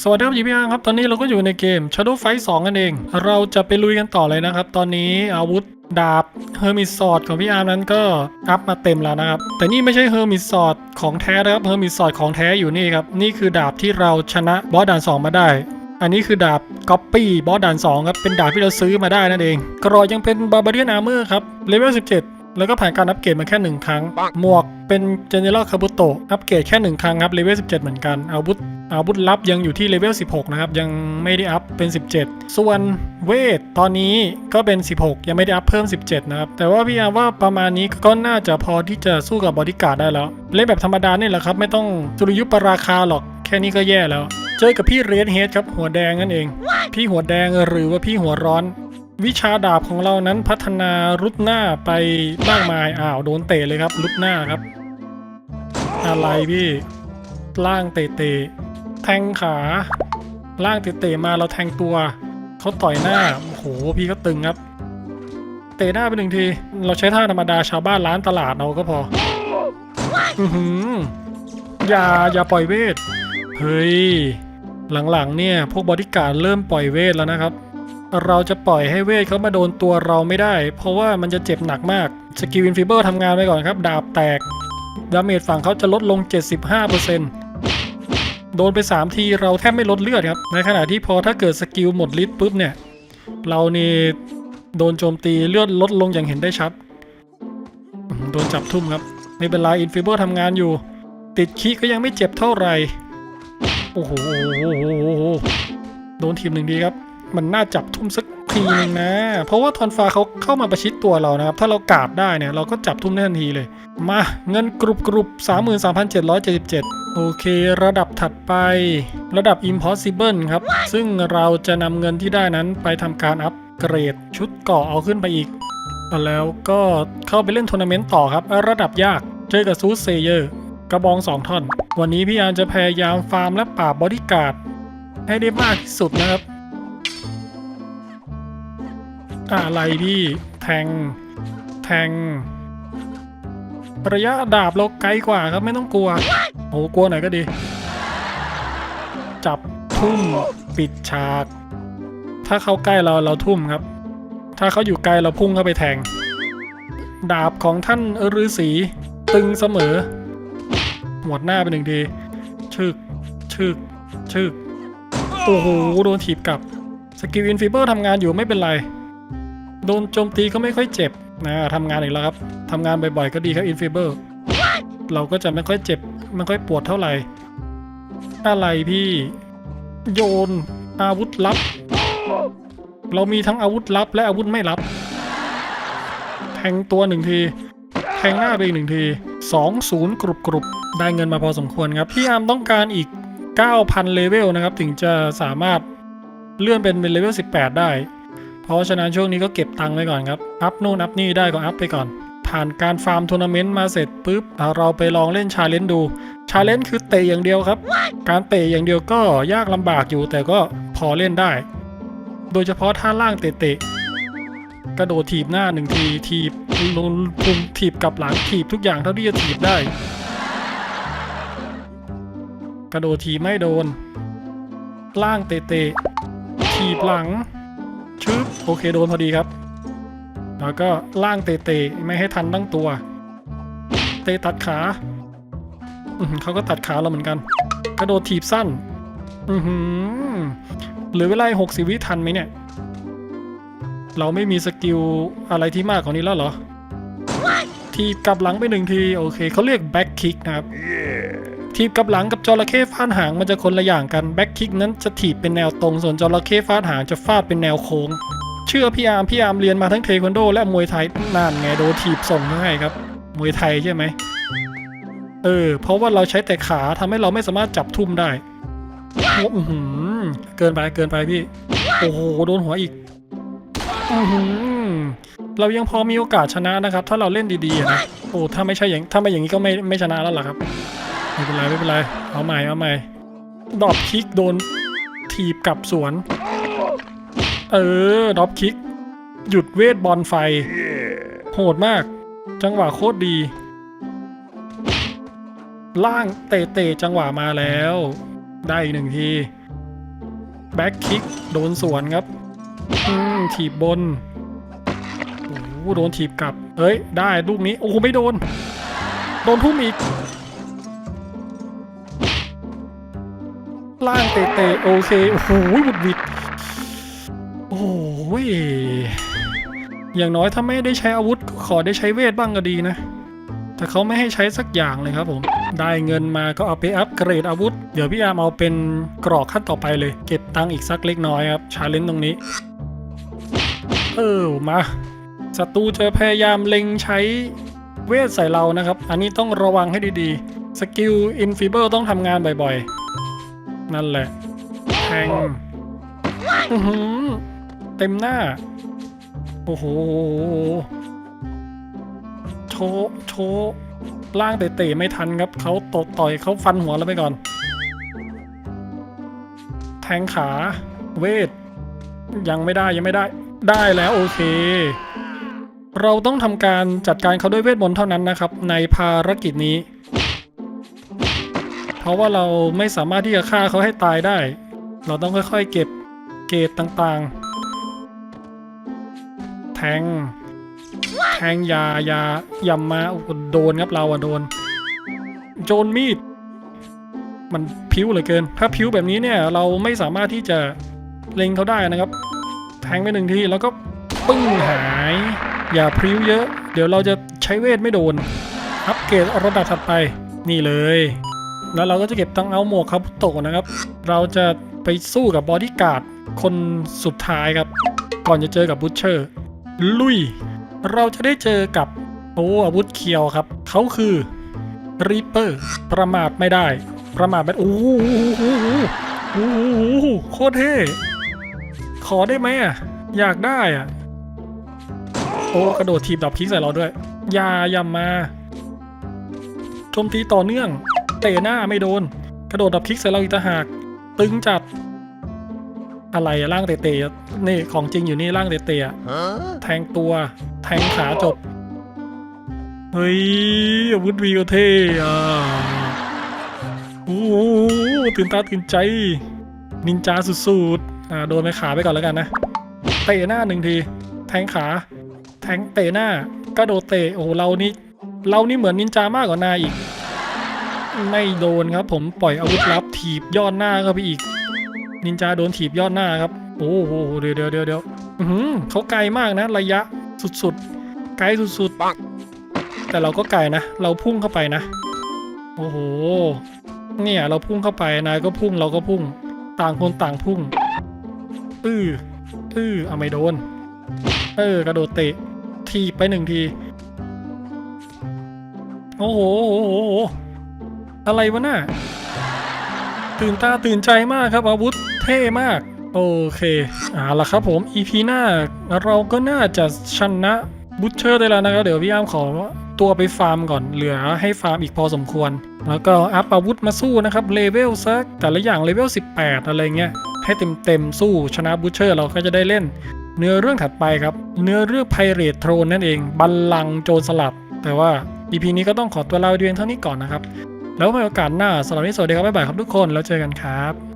สวัสดีครับยิพี่อารครับ ตอนนี้เราก็อยู่ในเกม Shadow Fight 2 กันเอง เราจะไปลุยกันต่อเลยนะครับ ตอนนี้อาวุธดาบ Hermit Sword ของพี่อาร์มนั้นก็อัพมาเต็มแล้วนะครับ แต่นี่ไม่ใช่ Hermit Sword ของแท้นะครับ Hermit Sword ของแท้อยู่นี่ครับ นี่คือดาบที่เราชนะบอสด่าน 2 มาได้ อันนี้คือดาบก๊อปปี้บอสด่าน 2 ครับ เป็นดาบที่เราซื้อมาได้นั่นเองกรอยังเป็น Barbarian Armor ครับเลเวล17 แล้วก็ผ่านการอัปเกรดมาแค่หนึ่งครั้ง หมวกเป็น General Kabuto อัปเกรดแค่หนึ่งครั้งครับเลเวล 17 เหมือนกัน อาวุธอาวุธลับยังอยู่ที่เลเวล 16 นะครับ ยังไม่ได้อัพเป็น 17 ส่วนเวทตอนนี้ก็เป็น 16 ยังไม่ได้อัพเพิ่ม 17 นะครับ แต่ว่าพี่อาร์ว่าประมาณนี้ก็น่าจะพอที่จะสู้กับบอดี้การ์ดได้แล้ว เล่นแบบธรรมดานี่แหละครับ ไม่ต้องสุริยุปราคาหรอกแค่นี้ก็แย่แล้ว เจอกับพี่เรดเฮดครับหัวแดงนั่นเอง พี่หัวแดงหรือว่าพี่หัวร้อน วิชาดาบของเรานั้นพัฒนารุดหน้าไปมากมายอ้าวโดนเตะเลยครับ รุดหน้าครับ อะไรพี่ล่างเตะเตะแทงขาล่างเตะเตะมาเราแทงตัวเขาต่อยหน้าโอ้โหพี่ก็ตึงครับ เตะหน้าไปหนึ่งที เราใช้ท่าธรรมดาชาวบ้านร้านตลาดเอาก็พออือหืออย่าอย่าปล่อยเวทเฮ้ยหลังๆเนี่ย พวกบอดี้การ์ดเริ่มปล่อยเวทแล้วนะครับ เราจะปล่อยให้เวทเขามาโดนตัวเราไม่ได้ เพราะว่ามันจะเจ็บหนักมากสกิลอินฟิเบอร์ทำงานไปก่อนครับ ดาบแตก ดาเมจฝั่งเขาจะลดลง 75%โดนไป 3 ทีเราแทบไม่ลดเลือดครับ ในขณะที่พอถ้าเกิดสกิลหมดฤทธิ์ปุ๊บเนี่ย เรานี่โดนโจมตีเลือดลดลงอย่างเห็นได้ชัด โดนจับทุ่มครับไม่เป็นไรอินฟิเบอร์ทำงานอยู่ ติดคีก็ยังไม่เจ็บเท่าไหร่โอ้โหโดนทีมหนึ่งดีครับ มันน่าจับทุ่มสักทีนึงนะ เพราะว่าทอนฟ้าเขาเข้ามาประชิดตัวเรานะครับ ถ้าเรากาดได้เนี่ยเราก็จับทุ่มได้ทันทีเลย มาเงินกรุบกรุบ33,777 โอเค ระดับถัดไป ระดับ Impossible ครับ ซึ่งเราจะนำเงินที่ได้นั้นไปทำการอัปเกรด ชุดเกราะเอาขึ้นไปอีก แล้วก็เข้าไปเล่นทัวร์นาเมนต์ต่อครับ ระดับยากเจอกับซูสเซเยอร์กระบอง 2 ท่อน วันนี้พี่อาร์จะพยายามฟาร์มและปราบบอดี้การ์ดให้ได้มากที่สุดนะครับ อะไรพี่ แทง แทง ระยะดาบเราไกลกว่าครับไม่ต้องกลัว โอ้กลัวหน่อยก็ดี จับทุ่มปิดฉาก ถ้าเขาใกล้เราเราทุ่มครับ ถ้าเขาอยู่ไกลเราพุ่งเข้าไปแทง ดาบของท่านฤาษีตึงเสมอ หมวดหน้าไปหนึ่งทีชึกชึกชึกโอ้โหโดนถีบกลับสกิลอินฟิเบอร์ทำงานอยู่ไม่เป็นไร โดนโจมตีก็ไม่ค่อยเจ็บนะทำงานอีกแล้วครับทำงานบ่อยๆก็ดีครับอินฟิเบอร์เราก็จะไม่ค่อยเจ็บไม่ค่อยปวดเท่าไหร่อะไรพี่โยนอาวุธลับ เรามีทั้งอาวุธลับ และอาวุธไม่ลับ แทงตัวหนึ่งที แทงหน้าไปอีกหนึ่งทีสองศูนย์กรุบกรุบได้เงินมาพอสมควรครับ พี่อาร์มต้องการอีก 9,000 เลเวลนะครับ ถึงจะสามารถเลื่อนเป็นเป็นเลเวล 18 ได้ เพราะฉะนั้นช่วงนี้ก็เก็บตังค์ไว้ก่อนครับ อัพนู่นอัพนี่ได้ก็อัพไปก่อน ผ่านการฟาร์มทัวร์นาเมนต์มาเสร็จปุ๊บเราไปลองเล่นชาเลนจ์ดู ชาเลนจ์คือเตะอย่างเดียวครับ การเตะอย่างเดียวก็ยากลำบากอยู่แต่ก็พอเล่นได้ โดยเฉพาะท่าล่างเตะกระโดดถีบหน้าหนึ่งทีถีบลงพุงถีบกับหลังถีบทุกอย่างเท่าที่จะถีบได้ กระโดดถีบไม่โดนล่างเตะๆถีบหลัง ชึบโอเคโดนพอดีครับ แล้วก็ล่างเตะๆไม่ให้ทันตั้งตัว เตะตัดขาเขาก็ตัดขาเราเหมือนกัน กระโดดถีบสั้น อือหือหลือเวลาหกสิวิทันไหมเนี่ย เราไม่มีสกิลอะไรที่มากกว่านี้แล้วเหรอ ทีบกลับหลังไปหนึ่งที โอเคเขาเรียกแบ็คคิกนะครับ ทีบกับหลังกับจระเข้ฟาดหางมันจะคนละอย่างกันแบ็คคิกนั้นจะถีบเป็นแนวตรง ส่วนจระเข้ฟาดหางจะฟาดเป็นแนวโค้ง เชื่อพี่อาร์มพี่อาร์มเรียนมาทั้งเทควันโด และมวยไทยนานไงโดนถีบส่งให้ครับ มวยไทยใช่ไหมเออ เพราะว่าเราใช้แต่ขาทำให้เราไม่สามารถจับทุ่มได้โอ้อื้อหือเกินไปเกินไปพี่ โอ้โหโดนหัวอีกอือหือเรายังพอมีโอกาสชนะนะครับ ถ้าเราเล่นดีๆนะโอ้ถ้าไม่ใช่อย่างถ้าไม่อย่างนี้ก็ไม่ไม่ชนะแล้วล่ะครับ ไม่เป็นไรไม่เป็นไร เอาใหม่เอาใหม่ดรอปคิกโดนถีบกลับสวน เออดรอปคิก หยุดเวทบอลไฟ โหดมาก จังหวะโคตรดี ล่างเตะเตะจังหวะมาแล้ว ได้อีกหนึ่งทีแบ็คคิกโดนสวนครับ อืมถีบบน โอ้โหโดนถีบกลับ เอ้ย ได้ลูกนี้ โอ้โหไม่โดน โดนทุ่มอีก ล่างเตะๆโอเค โอ้โหหวุดวิด โอ้โหอย่างน้อยถ้าไม่ได้ใช้อาวุธขอได้ใช้เวทบ้างก็ดีนะ แต่เขาไม่ให้ใช้สักอย่างเลยครับผม ได้เงินมาก็เอาไปอัปเกรดอาวุธ เดี๋ยวพี่อาร์มเอาเป็นกรอกขั้นต่อไปเลย เก็บตังค์อีกสักเล็กน้อยครับ ชาเลนจ์ตรงนี้ เออมาศัตรูจะพยายามเล็งใช้เวทใส่เรานะครับ อันนี้ต้องระวังให้ดีๆ สกิลอินฟิเบอร์ต้องทำงานบ่อยๆ นั่นแหละแทงอื้อหือเต็มหน้า โอ้โห โชว์โชว์ล่างเตะไม่ทันครับ เขาตบต่อยเขาฟันหัวเราไปก่อน แทงขา เวท ยังไม่ได้ยังไม่ได้ ได้แล้วโอเค เราต้องทำการจัดการเขาด้วยเวทมนต์เท่านั้นนะครับ ในภารกิจนี้ เพราะว่าเราไม่สามารถที่จะฆ่าเขาให้ตายได้ เราต้องค่อยๆเก็บเกรดต่างๆ แทง แทงยายายำมาโอ้โหโดนครับเราอะโดน โจนมีด มันพิ้วเหลือเกิน ถ้าพิ้วแบบนี้เนี่ยเราไม่สามารถที่จะเล็งเขาได้นะครับ แทงไปหนึ่งทีแล้วก็ปึ้งหาย อย่าพริ้วเยอะ เดี๋ยวเราจะใช้เวทไม่โดน อัปเกรดระดับถัดไป นี่เลย แล้วเราก็จะเก็บตั้งเอาหมวกคาบุโตะนะครับ เราจะไปสู้กับบอดี้การ์ดคนสุดท้ายครับ ก่อนจะเจอกับบูชเชอร์ลุย เราจะได้เจอกับโอ้อาวุธเคียวครับ เขาคือรีเปอร์ประมาทไม่ได้ ประมาทไม่โอ้โหโอ้โหโอ้โหโอ้โหโคตรเท่ขอได้ไหมอะ อยากได้อะ โอ้กระโดดทีบดับคิกใส่เราด้วยอย่าอย่ามาโจมตีต่อเนื่อง เตะหน้าไม่โดน กระโดดดับคิกใส่เราอีกต่างหาก ตึงจัด อะไรร่างเตะๆนี่ของจริงอยู่นี่ร่างเตะๆแทงตัว แทงขาจบ เฮ้ยอาวุธวีก็เท่อะโอ้โหตื่นตาตื่นใจ นินจาสุดๆอ่าโดนไปขาไปก่อนแล้วกันนะ เตะหน้าหนึ่งที แทงขา แทงเตะหน้า กระโดดเตะ โอ้เรานี่เรานี่เหมือนนินจามากกว่านายอีก ไม่โดนครับ ผมปล่อยอาวุธลับถีบยอดหน้าเข้าไปอีก นินจาโดนถีบยอดหน้าครับ โอ้โหเดี๋ยวเดี๋ยวเดี๋ยวเดี๋ยวเขาไกลมากนะ ระยะสุดๆไกลสุดๆแต่เราก็ไกลนะ เราพุ่งเข้าไปนะ โอ้โหเนี่ยเราพุ่งเข้าไปนายก็พุ่งเราก็พุ่ง ต่างคนต่างพุ่งอื้ออื้อเอาไม่โดน เออกระโดดเตะ ทีบไปหนึ่งที โอ้โหโอ้โหโอะไรวะน่ะตื่นตาตื่นใจมากครับอาวุธเท่มาก โอเคเอาละครับผม EP หน้าเราก็น่าจะชนะบูชเชอร์ได้แล้วนะครับ เดี๋ยวพี่อ้ามขอตัวไปฟาร์มก่อนเหลือให้ฟาร์มอีกพอสมควร แล้วก็อัพอาวุธมาสู้นะครับเลเวลสักแต่ละอย่างเลเวล18 อะไรเงี้ยให้เต็มๆสู้ชนะบูชเชอร์เราก็จะได้เล่น เนื้อเรื่องถัดไปครับ เนื้อเรื่องไพเรตโทรนนั่นเองบัลลังก์โจรสลัดแต่ว่า EP นี้ก็ต้องขอตัวลาไปเพียงเท่านี้ก่อนนะครับ แล้วไว้โอกาสหน้าสำหรับวันนี้สวัสดีครับบ๊ายบายครับทุกคนแล้วเจอกันครับ